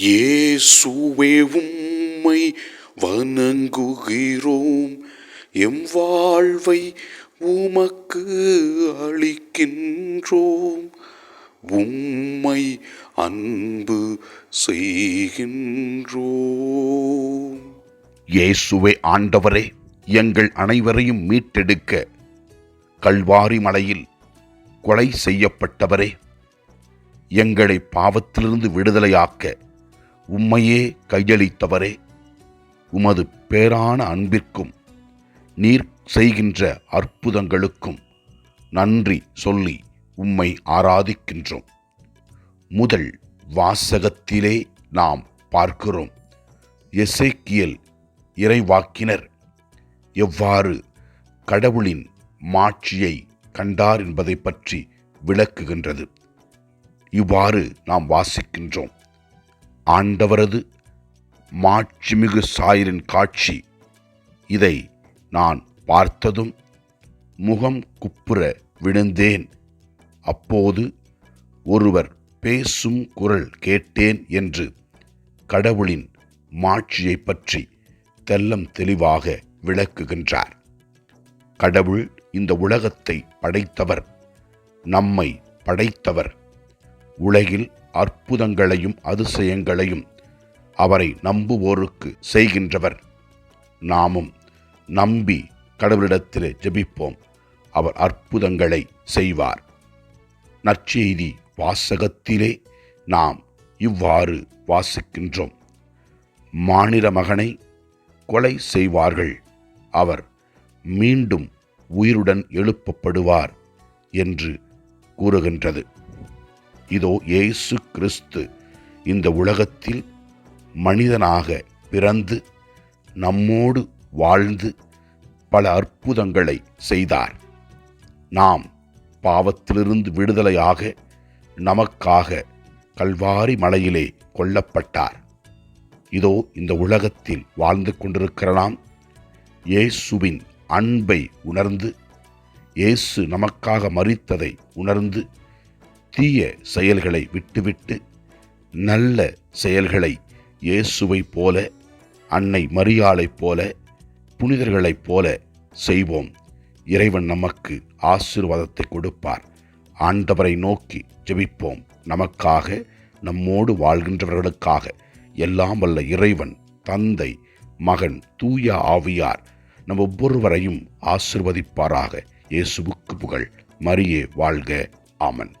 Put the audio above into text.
இயேசுவே உம்மை வணங்குகிறோம். எம் வாழ்வை உமக்கு அளிக்கின்றோம். உம்மை அன்பு செய்கின்றோம். இயேசுவே ஆண்டவரே எங்கள் அனைவரையும் மீட்டெடுக்க கல்வாரி மலையில் கொலை செய்யப்பட்டவரே எங்களை பாவத்திலிருந்து விடுதலையாக்க உம்மையே கையளித்தவரே. உமது பேரான அன்பிற்கும் நீர் செய்கின்ற அற்புதங்களுக்கும் நன்றி சொல்லி உம்மை ஆராதிக்கின்றோம். முதல் வாசகத்திலே நாம் பார்க்கிறோம். எசேக்கியல் இறைவாக்கினர் எவ்வாறு கடவுளின் மாட்சியை கண்டார் என்பதை பற்றி விளக்குகின்றது. இவ்வாறு நாம் வாசிக்கின்றோம். ஆண்டவரது மாட்சிமிகு சாயலின் காட்சி. இதை நான் பார்த்ததும் முகம் குப்புற விழுந்தேன். அப்போது ஒருவர் பேசும் குரல் கேட்டேன் என்று கடவுளின் மாட்சியை பற்றி தெல்லம் தெளிவாக விளக்குகின்றார். கடவுள் இந்த உலகத்தை படைத்தவர் நம்மை படைத்தவர் உலகில் அற்புதங்களையும் அதிசயங்களையும் அவரை நம்புவோருக்கு செய்கின்றவர். நாமும் நம்பி கடவுளிடத்திலே ஜெபிப்போம். அவர் அற்புதங்களை செய்வார். நற்செய்தி வாசகத்திலே நாம் இவ்வாறு வாசிக்கின்றோம். மாநில மகனை கொலை செய்வார்கள். அவர் மீண்டும் உயிருடன் எழுப்பப்படுவார் என்று கூறுகின்றது. இதோ இயேசு கிறிஸ்து இந்த உலகத்தில் மனிதனாக பிறந்து நம்மோடு வாழ்ந்து பல அற்புதங்களை செய்தார். நாம் பாவத்திலிருந்து விடுதலையாக நமக்காக கல்வாரி மலையிலே கொல்லப்பட்டார். இதோ இந்த உலகத்தில் வாழ்ந்து கொண்டிருக்கிற நாம் இயேசுவின் அன்பை உணர்ந்து இயேசு நமக்காக மறித்ததை உணர்ந்து தீய செயல்களை விட்டுவிட்டு நல்ல செயல்களை இயேசுவைப் போல அன்னை மரியாளைப் போல புனிதர்களைப் போல செய்வோம். இறைவன் நமக்கு ஆசீர்வாதத்தை கொடுப்பார். ஆண்டவரை நோக்கி ஜெபிப்போம். நமக்காக நம்மோடு வாழ்கின்றவர்களுக்காக. எல்லாம் வல்ல இறைவன் தந்தை மகன் தூய ஆவியார் நம் ஒவ்வொருவரையும் ஆசிர்வதிப்பாராக. இயேசுவுக்கு புகழ். மரியே வாழ்க. ஆமன்.